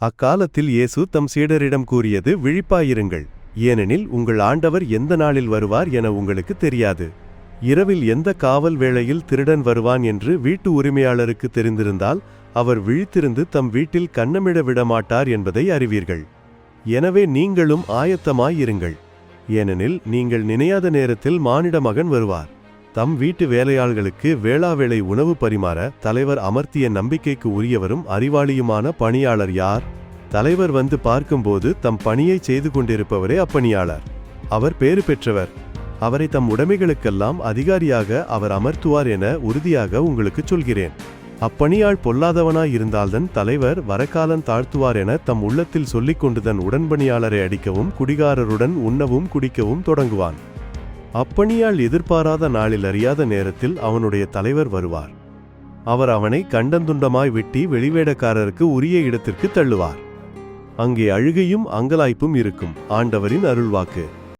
அக்காலத்தில் இயேசு தம் சீடரிடம் கூறியது விழிப்பாயிருங்கள். ஏனெனில் உங்கள் ஆண்டவர் எந்த நாளில் வருவார் என உங்களுக்கு தெரியாது. இரவில் எந்த காவல் வேளையில் திருடன் வருவான் என்று வீட்டு உரிமையாளருக்கு தெரிந்திருந்தால் அவர் விழித்திருந்து தம் வீட்டில் கண்ணமிட விடமாட்டார் என்பதை அறிவீர்கள். எனவே நீங்களும் ஆயத்தமாயிருங்கள். ஏனெனில் நீங்கள் நினையாத நேரத்தில் மானிட மகன் வருவார். தம் வீட்டு வேலையாள்களுக்கு வேளாவேளை உணவு பரிமாற தலைவர் அமர்த்திய நம்பிக்கைக்கு உரியவரும் அறிவாளியுமான பணியாளர் யார்? தலைவர் வந்து பார்க்கும்போது தம் பணியை செய்து கொண்டிருப்பவரே அப்பணியாளர். அவர் பேறு பெற்றவர். அவரை தம் உடைமைகளுக்கெல்லாம் அதிகாரியாக அவர் அமர்த்துவார் என உறுதியாக உங்களுக்குச் சொல்கிறேன். அப்பணியாள் பொல்லாதவனாய் இருந்தால்தான் தலைவர் வரக்காலம் தாழ்த்துவார் என தம் உள்ளத்தில் சொல்லிக் கொண்டு தன் உடன்பணியாளரை அடிக்கவும் குடிகாரருடன் உண்ணவும் குடிக்கவும் தொடங்குவான். அப்பணியால் எதிர்பாராத நாளில் அறியாத நேரத்தில் அவனுடைய தலைவர் வருவார். அவர் அவனை கண்டந்துண்டமாய் வெட்டி வெளிவேடக்காரருக்கு உரிய இடத்திற்கு தள்ளுவார். அங்கே அழுகையும் அங்கலாய்ப்பும் இருக்கும். ஆண்டவரின் அருள்வாக்கு.